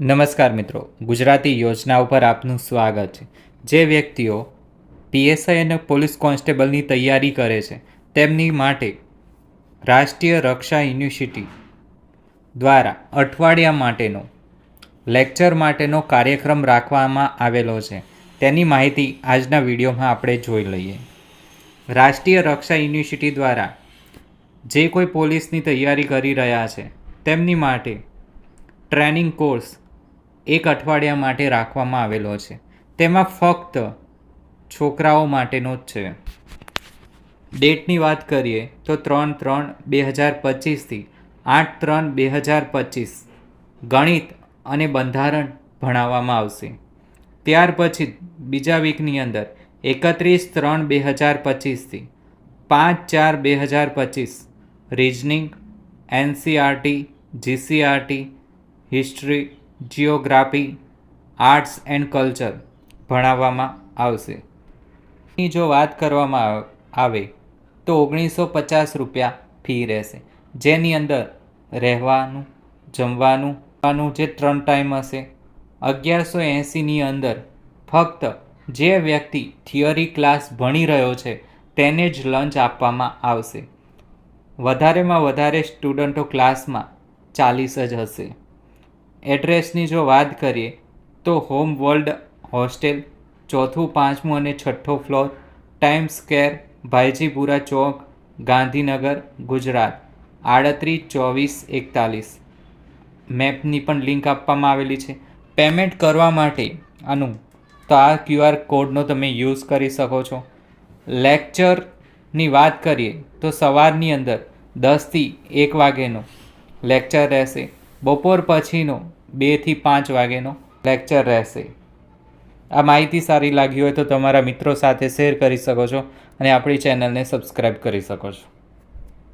નમસ્કાર મિત્રો, ગુજરાતી યોજના ઉપર આપનું સ્વાગત છે. જે વ્યક્તિઓ પીએસઆઈ અને પોલીસ કોન્સ્ટેબલની તૈયારી કરે છે, તેમની માટે રાષ્ટ્રીય રક્ષા યુનિવર્સિટી દ્વારા અઠવાડિયા માટેનો, લેક્ચર માટેનો કાર્યક્રમ રાખવામાં આવેલો છે. તેની માહિતી આજના વિડીયોમાં આપણે જોઈ લઈએ. રાષ્ટ્રીય રક્ષા યુનિવર્સિટી દ્વારા જે કોઈ પોલીસની તૈયારી કરી રહ્યા છે, તેમની માટે ટ્રેનિંગ કોર્સ એક અઠવાડિયા માટે રાખવામાં આવેલો છે. તેમાં ફક્ત છોકરાઓ માટેનો જ છે. ડેટની વાત કરીએ તો ત્રણ ત્રણ બે હજાર પચીસથી આઠ ત્રણ બે હજાર પચીસ ગણિત અને બંધારણ ભણાવવામાં આવશે. ત્યાર પછી બીજા વીકની અંદર એકત્રીસ ત્રણ બે હજાર પચીસથી પાંચ ચાર બે હજાર પચીસ reasoning, NCERT, GCERT, history geography arts and culture ભણાવવામાં આવશે. ની જો વાત કરવામાં આવ- તો ઓગણીસો પચાસ રૂપિયા ફી રહેશે. જેની અંદર રહેવાનું, જમવાનું જે ત્રણ ટાઈમ હશે, અગિયારસો એંસીની અંદર ફક્ત જે વ્યક્તિ થિયરી ક્લાસ ભણી રહ્યો છે, તેને જ લંચ આપવામાં આવશે. વધારેમાં વધારે સ્ટુડન્ટો ક્લાસમાં ચાલીસ જ હશે. એડ્રેસની જો વાત કરીએ, તો હોમ વર્લ્ડ હોસ્ટેલ, ચોથું, પાંચમું અને છઠ્ઠો floor Time Square, Bhaijipura Chowk, Gandhinagar, Gujarat. આડત્રીસ, ચોવીસ, એકતાલીસ. મેપની પણ લિંક આપવામાં આવેલી છે. પેમેન્ટ કરવા માટે આનું તો આ ક્યુઆર કોડનો તમે યુઝ કરી શકો છો. લેક્ચરની વાત કરીએ, તો સવારની અંદર દસથી એક વાગ્યેનો લેક્ચર રહેશે. બપોર પછીનો બેથી પાંચ વાગેનો લેક્ચર રહેશે. આ માહિતી સારી લાગી હોય તો તમારા મિત્રો સાથે શેર કરી શકો છો અને આપણી ચેનલને સબસ્ક્રાઈબ કરી શકો છો.